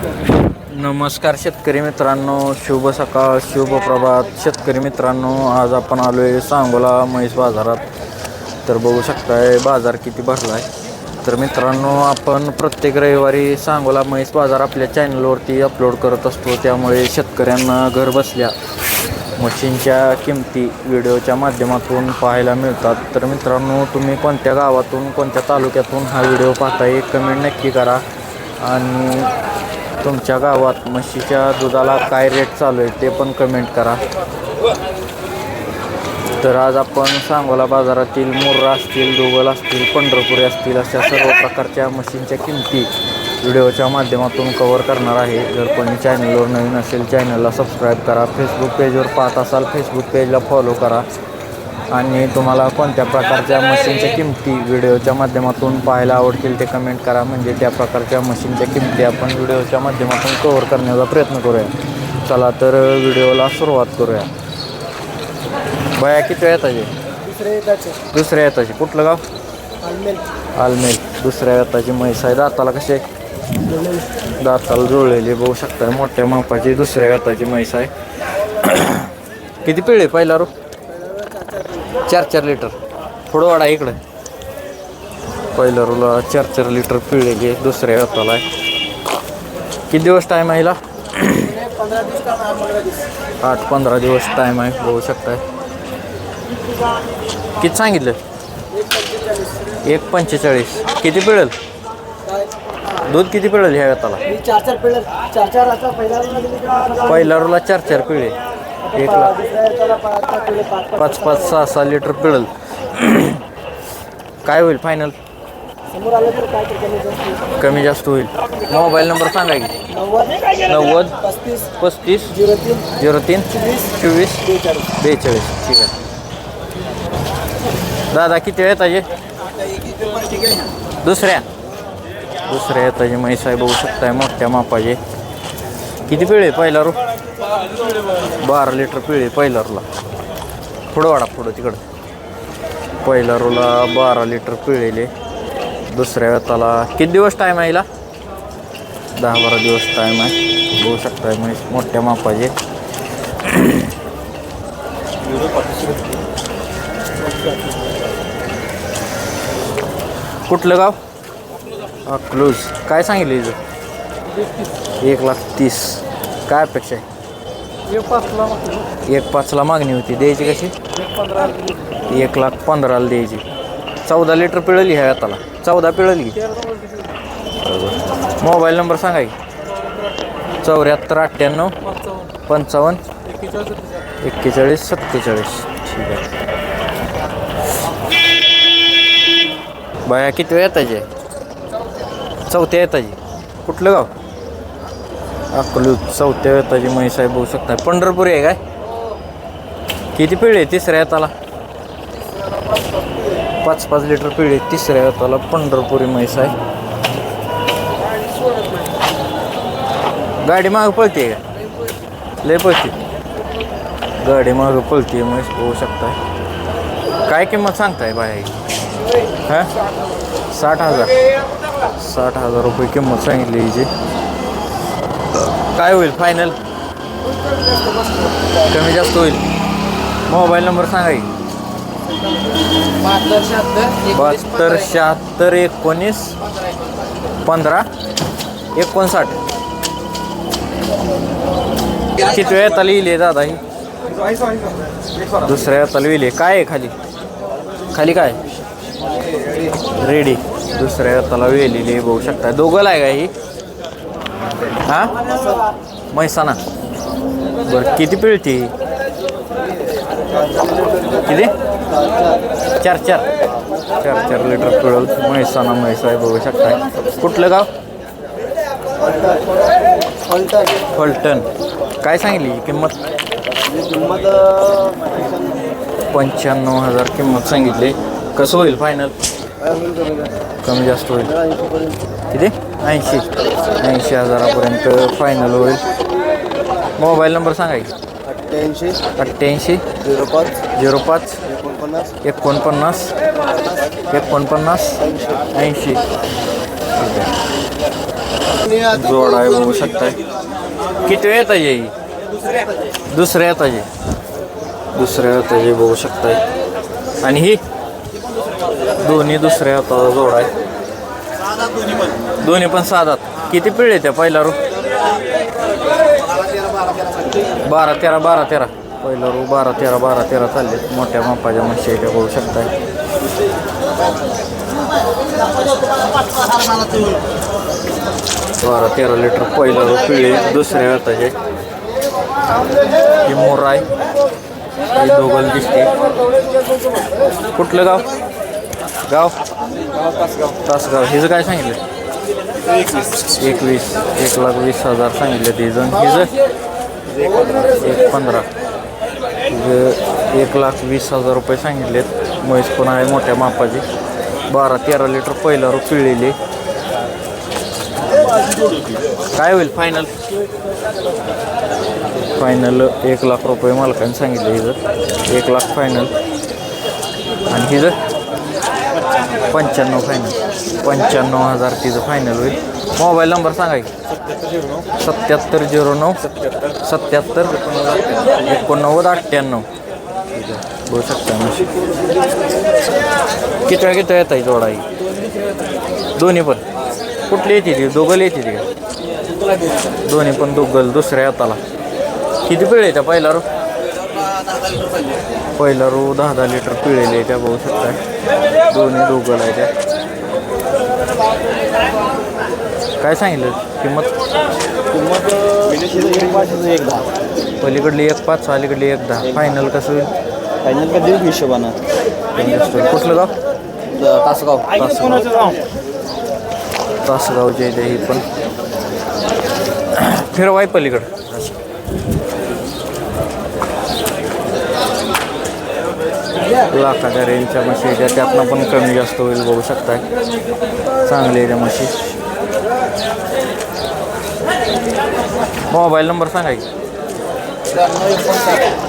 नमस्कार शेतकरी मित्रांनो शुभ सकाळ शुभ प्रभात. शेतकरी मित्रांनो आज आपण आलो आहे सांगोला म्हैस बाजारात. तर बघू शकताय बाजार किती भरला आहे तर मित्रांनो आपण प्रत्येक रविवारी सांगोला म्हैस बाजार आपल्या चॅनलवरती अपलोड करत असतो. त्यामुळे शेतकऱ्यांना घर बसल्या मशीनच्या किमती व्हिडिओच्या माध्यमातून पाहायला मिळतात. तर मित्रांनो तुम्ही कोणत्या गावातून कोणत्या तालुक्यातून हा व्हिडिओ पाहताय कमेंट नक्की करा. आणि तुमच्या गावात म्हशीच्या दुधाला काय रेट चालू आहे ते पण कमेंट करा. तर आज आपण सांगोला बाजारातील मुर्रा असतील दुगल असतील पंढरपुरी असतील अशा सर्व प्रकारच्या मशीनच्या किमती व्हिडिओच्या माध्यमातून कवर करणार आहे. जर कोणी चॅनलवर नवीन असेल चॅनलला सबस्क्राईब करा. फेसबुक पेजवर पाहत असाल फेसबुक पेजला फॉलो करा. आणि तुम्हाला कोणत्या प्रकारच्या मशीनच्या किमती व्हिडिओच्या माध्यमातून पाहायला आवडतील ते कमेंट करा. म्हणजे त्या प्रकारच्या मशीनच्या किमती आपण व्हिडिओच्या माध्यमातून कव्हर करण्याचा प्रयत्न करूया. चला तर व्हिडिओला सुरुवात करूया. बाया किती येताचे. दुसऱ्या येताचे. कुठलं गाव? आलमेल. दुसऱ्या येताची म्हैस आहे. दाताला कसे दाताला जुळलेली बघू शकताय मोठ्या मापाची दुसऱ्या येताची म्हैस आहे. किती पिळे पहिला रो चार चार लिटर. थोडं वाडा इकडं. पहिल्या रोला चार चार लिटर पिळलेली आहे दुसऱ्या हाताला आहे. किती दिवस टाईम आहे हिला? आठ पंधरा दिवस टाईम आहे बघू शकताय. किती सांगितलं? एक पंचेचाळीस. किती पिळेल? दूध किती पिळेल ह्या हाताला? पहिल्या रोला चार चार पिळे एक पा- लाख. दुसऱ्या याच्याला पाच पाच सहा सहा लिटर पिळेल काय होईल फायनल कमी जास्त होईल. मोबाईल नंबर सांगा की. नव्वद. पस्तीस. झिरो तीन. चोवीस. बेचाळीस. ठीक आहे. दादा किती वेळ येताचे दुसऱ्या. दुसऱ्या म्हैस आहे बघू शकताय मोठ्या मापाचे. किती पिळे पहिला रो बारा लिटर पिळी पहिला पुढं वाडा पुढं तिकडं. पहिला बारा लिटर पिळेले दुसऱ्या वेताला किती दिवस टाईम आहे हिला? दहा बारा दिवस टाईम आहे. बघू शकताय म्हैस मोठ्या मापाचे. कुठलं गाव? अकलूज. काय सांगितलं हिचं? एक लाख तीस. काय अपेक्षा आहे? एक पाचला मागणी होती. द्यायची कशी? एक लाख पंधराला द्यायची. चौदा लिटर पिळली ह्या हाताला. चौदा पिळली. मोबाईल नंबर सांगा की. चौऱ्याहत्तर अठ्ठ्याण्णव पंचावन्न एक्केचाळीस सत्तेचाळीस. ठीक आहे. बाया किती वेळ येताचे चौथ्या येताची कुठलं गाव? अकलूज चौथ्या वेताची म्हैस आहे बघू शकता पंढरपुरी आहे काय? किती पिळे तिसऱ्या येताला पाच पाच लिटर पिळे तिसऱ्या येताला पंढरपुरी म्हैस आहे. गाडी मागं पळते का? लय पळते. गाडी मागं पळते म्हैस बघू शकताय. काय किंमत सांगताय बाय हां? साठ हजार. साठ हजार रुपये किंमत सांगितली हिची. काय होईल? फायनल कमी जास्त होईल. मोबाईल नंबर सांगा की. बहात्तर शहात्तर एकोणीस पंधरा एकोणसाठ. किती वेळ तलविले दादा ही? दुसऱ्या तलविले काय आहे खाली? खाली काय? रेडी दुसऱ्या हाताला वेलेली बघू शकता. दोघंला आहे का ही? हा? म्हैसाना. बरं किती पिळती? किती? चार चार. चार चार लिटर पिळल म्हैसाना म्हैसा आहे बघू शकताय. कुठलं गाव? फलटण. फलटण काय सांगितली ही किंमत? किंमत पंच्याण्णव हजार किंमत सांगितली. कसं होईल फायनल कमी जास्त होईल. किती? ऐंशी. ऐंशी हजारापर्यंत फायनल होईल. मोबाईल नंबर सांगा की. अठ्ठ्याऐंशी. अठ्ठ्याऐंशी. झिरो पाच. झिरो पाच. एकोणपन्नास. एकोणपन्नास. एकोणपन्नास. ऐंशी. जोड आहे बघू शकताय. किती वेळ येताय ही दुसऱ्या येताय दुसऱ्या येताय बघू शकताय. आणि ही? दोन्ही दुसऱ्या हाताचा जोड आहे. दोन्ही पण. साधात किती पिळे त्या पहिला रू बारा तेरा बारा तेरा. पहिला रू बारा तेरा बारा तेरा चाललेत. मोठ्या मापाच्या म्हशी होऊ बघू शकताय. बारा तेरा लिटर पहिला रू पिळे दुसऱ्या हाताचे ही मोर आहे. ही दोघल दिसते कुठलं गाव? गाव? तासगाव. हिचं काय सांगितलं? एकवीस. एक लाख वीस हजार सांगितले तिचं हिचं? एक पंधरा. एक लाख वीस हजार रुपये सांगितलेत. म्हैस पण आहे मोठ्या मापाची. बारा तेरा लिटर पहिला रू पिळलेली. काय होईल फायनल फायनल एक लाख रुपये मालकाने सांगितलं हिचं. एक लाख फायनल आणि हिचं? पंच्याण्णव फायनल पंच्याण्णव हजार तिचं फायनल होईल. मोबाईल नंबर सांगा की. सत्याहत्तर झिरो नऊ. सत्याहत्तर एकोणनव्वद अठ्ठ्याण्णव. ठीक बघू शकता किती वेळा किती येत आहे जोडा ही? दोन्ही पण. कुठली येते ती? दोघं येते ती दोन्ही पण दोघं दुसऱ्या हाताला. किती वेळ येत्या पहिला रो? पहिला रो दहा दहा लिटर पिळेले आहे त्या बघू शकता दोन्ही दोघं आहे त्या. काय सांगितलं? किंमत? एक दहा पलीकडली एक पाच अलीकडली एक दहा. फायनल कसं होईल? फायनल का देऊ हिशोबानं? कुठलं गाव? तासगाव. तासगाव. तासगावचे ही पण. फिरवाय पलीकडं. लाखाच्या रेंजच्या म्हशी आहेत त्यातनं पण कमी जास्त होईल बघू शकताय. चांगले आहे त्या म्हशी. मोबाईल नंबर सांगा की.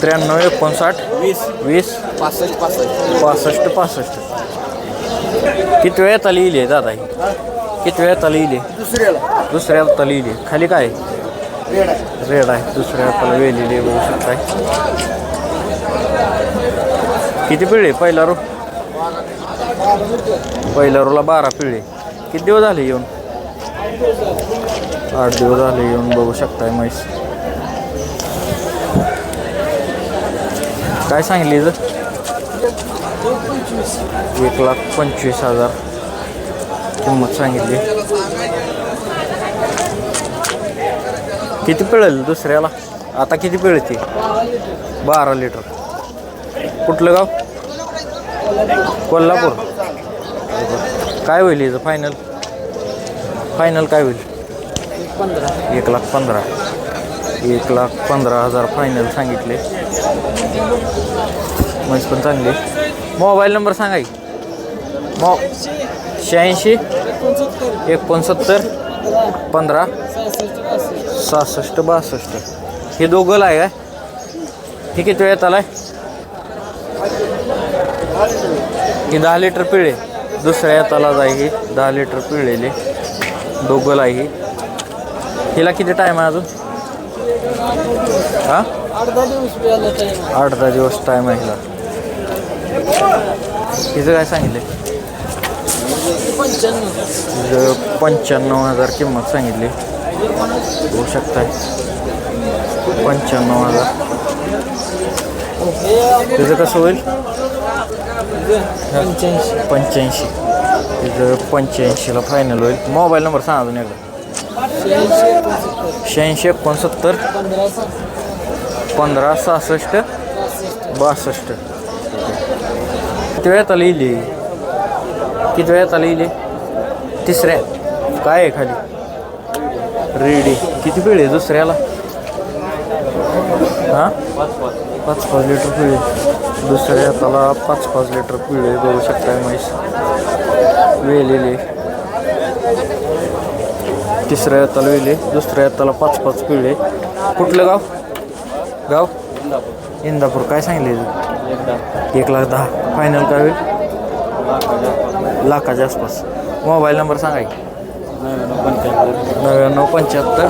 त्र्याण्णव एकोणसाठ. वीस. वीस पासष्ट पासष्ट. पासष्ट पासष्ट. किती वेळ आली इली दादा ही? किती वेळ आली इली? दुसऱ्याला. दुसऱ्या हाताला इली. खाली काय? रेड आहे. रेड आहे. दुसऱ्या हाताला वेलेली बघू शकताय. किती पिळे? पहिला रो पहिल्या रोला बारा पिळे. किती दिवस झाले येऊन? आठ दिवस झाले येऊन बघू शकताय म्हैस. काय सांगितली इथं? एक लाख पंचवीस हजार. किंमत सांगितली. किती पिळेल दुसऱ्याला? आता किती पिळते? बारा लिटर. कुठलं गाव? कोल्हापूर. काय होईल याचं फायनल फायनल काय होईल? पंधरा एक लाख पंधरा. एक लाख पंधरा हजार फायनल सांगितले. म्हणजे पण चांगली. मोबाईल नंबर सांगा की. मो शहाऐंशी एकोणसत्तर पंधरा सहासष्ट बासष्ट. हे दोघं आहे काय? हे किती वेळात आहे ही दहा लिटर पिळे. दुसऱ्या येताला आहे ही दहा लिटर पिळलेले. दोघं आहे ही. हिला किती टाईम आहे अजून? हां? आठ दहा दिवस टाईम आहे हिला. हिचं काय सांगितलं पंच्याण्णव हजार किंमत सांगितली. होऊ शकताय. पंच्याण्णव हजार. तिचं कसं होईल? पंच्याऐंशी. पंच्याऐंशी. तिथं पंच्याऐंशीला फायनल होईल. मोबाईल नंबर सांगा अजून एकदा. शहाऐंशी एकोणसत्तर. पंधरा सहासष्ट. बासष्ट. किती वेळात आली इली? किती वेळात आली इली? तिसऱ्या. काय आहे खाली? रेडी. किती पिळे आहे दुसऱ्याला? हां? पाच पाच. लिटर पिळे दुसऱ्या हाताला पाच पाच लिटर पिळे बघू शकताय म्हैस. वेलेले. तिसऱ्या हाताला वेले दुसऱ्या हाताला पाच पाच पिळे. कुठलं गाव? गाव? इंदापूर. काय सांगले एक लाख दहा. फायनल काय होईल? लाखाच्या आसपास. मोबाईल नंबर सांगा की नव्याण्णव पंच्याहत्तर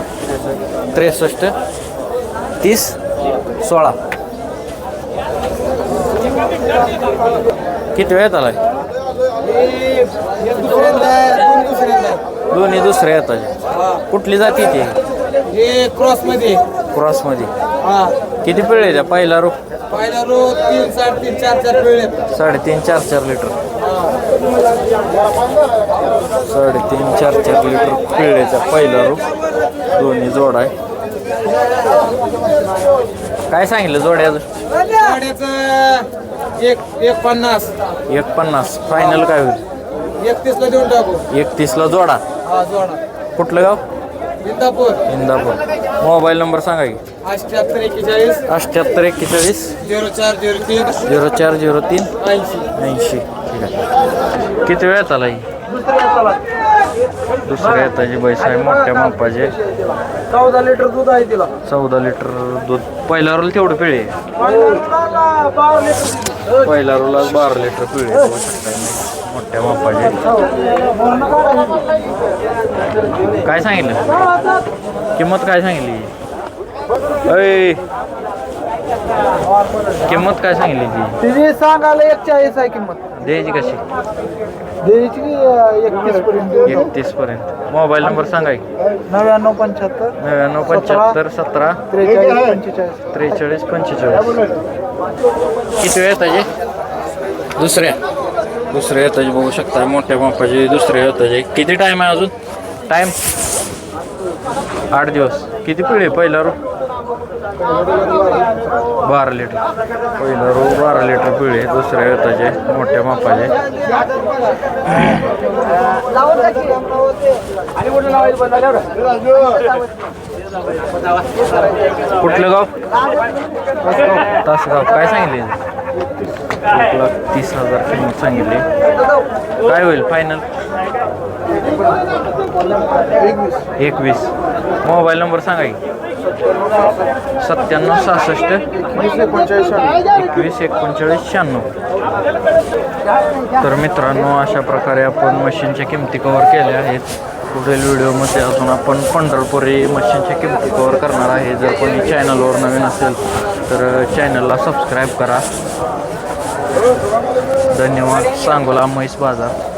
त्रेसष्ट तीस सोळा. किती वेळात आलाय? दोन्ही दुसऱ्या येतात कुठली जाती ती? क्रॉसमध्ये क्रॉसमध्ये. मध्ये किती पिळे त्या पहिला रोग पहिला रोज तीन साडेतीन चार चार वेळ साडेतीन चार चार लिटर साडेतीन चार चार लिटर पिळेचा पहिला रोग दोन्ही जोड आहे. काय सांगितलं जोड्याचं एक एक पन्नास. एक पन्नास. फायनल काय होईल? एकतीस ला देऊन टाकू. एकतीसला जोडा. हा जोडा. कुठलं गाव? इंदापूर. इंदापूर. मोबाईल नंबर सांगा की. अठ्याहत्तर एक्केचाळीस. अठ्ठ्याहत्तर एक्केचाळीस. झिरो चार झिरो तीन. झिरो चार झिरो तीन. ऐंशी. ऐंशी. ठीक आहे. किती वेळात आला ही? दुसऱ्या येताची बैस आहे मोठ्या मापाचे. चौदा लिटर दूध आहे तिला. चौदा लिटर दूध. पहिल्या रोल तेवढं पिळे. पहिल्या रोला बारा लिटर पिळे. मोठ्या मापाचे. काय सांगितलं? किंमत काय सांगितली? अय किंमत काय सांगितली ती? तिची सांगायला एक चाळीस आहे किंमत. द्यायची कशी? द्यायची एकतीस पर्यंत? एकतीस पर्यंत. मोबाईल नंबर सांगा की नव्याण्णव पंच्याहत्तर नव्याण्णव पंच्याहत्तर सतरा त्रेचाळीस पंचेचाळीस. त्रेचाळीस पंचेचाळीस. किती वेळ दुसऱ्या दुसऱ्या येताचे बघू शकता मोठ्या मापाचे दुसऱ्या येताचे किती टाईम आहे अजून? टाईम आठ दिवस. किती पिढी पहिला रो बारा लिटर पहिला रो बारा लिटर पिढी दुसऱ्या येताचे मोठ्या मापाचे कुठलं गाव? तासगाव. काय सांगितले? एक लाख तीस हजार किंमत सांगितली. काय होईल? फायनल एकवीस. मोबाईल नंबर सांगा की. सत्त्याण्णव सहासष्ट एकवीस एकोणचाळीस शहाण्णव. तर मित्रांनो अशा प्रकारे आपण मशीनच्या किमती कव्हर केल्या आहेत. पुढील व्हिडिओमध्ये अजून आपण पंढरपुरी मशीनच्या किमती कवर करणार आहे. जर कोणी चॅनलवर नवीन असेल तर चॅनलला सबस्क्राईब करा. धन्यवाद. सांगोला म्हैस बाजार.